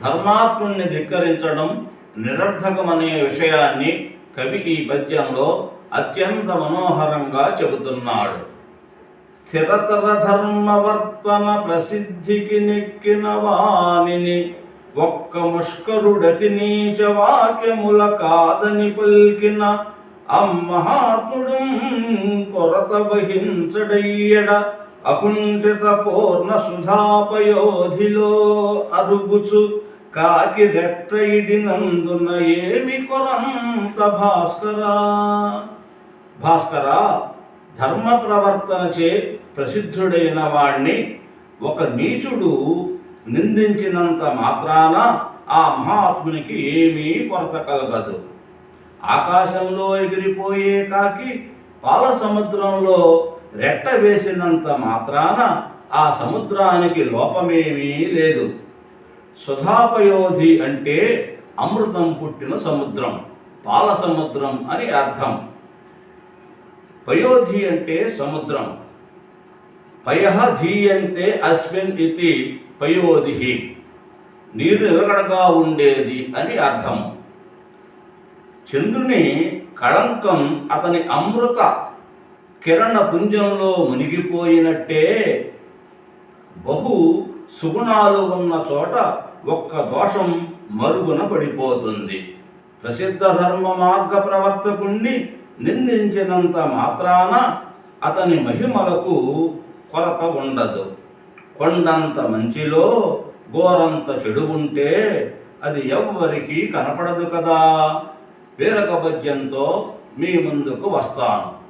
ధర్మాత్ముణ్ణి ధిక్కరించడం నిరర్థకమనే విషయాన్ని కవి ఈ పద్యంలో అత్యంత మనోహరంగా చెబుతున్నాడు. స్థిరతర ధర్మవర్తన ప్రసిద్ధికి నెక్కిన వాణిని ఒక్క ముష్కరుడతి నీచ వాక్యముల కాదని పల్కిన అమ్మహాత్ముడు కొరత వహించడయ్యడ అకుంఠిత పూర్ణ సుధాపయోధిలో అరుగుచు కాకి రెట్టయిడినందున ఏమి కొరంత భాస్కరా? భాస్కరా ధర్మ ప్రవర్తనచే ప్రసిద్ధుడైన వాణ్ణి ఒక నీచుడు నిందించినంత మాత్రాన ఆ మహాత్మునికి ఏమీ కొరత కలగదు. ఆకాశంలో ఎగిరిపోయే కాకి పాల సముద్రంలో రెట్ట వేసినంత మాత్రాన ఆ సముద్రానికి లోపమేమీ లేదు. సుధాపయోధి అంటే అమృతం పుట్టిన సముద్రం పాల సముద్రం అని అర్థం. పయోధి అంటే సముద్రం. పయ ధీయంతే అస్మిన్ ఇది పయోధి. నీరు నిలకడగా ఉండేది అని అర్థం. చంద్రుని కళంకం అతని అమృత కిరణ పుంజంలో మునిగిపోయినట్టే బహు సుగుణాలు ఉన్న చోట ఒక్క దోషం మరుగున పడిపోతుంది. ప్రసిద్ధ ధర్మ మార్గ ప్రవర్తకుణ్ణి నిందించినంత మాత్రాన అతని మహిమలకు కొరత ఉండదు. కొండంత మంచిలో గోరంత చెడు ఉంటే అది ఎవ్వరికీ కనపడదు కదా. వేరొక పద్యంతో మీ ముందుకు వస్తాను.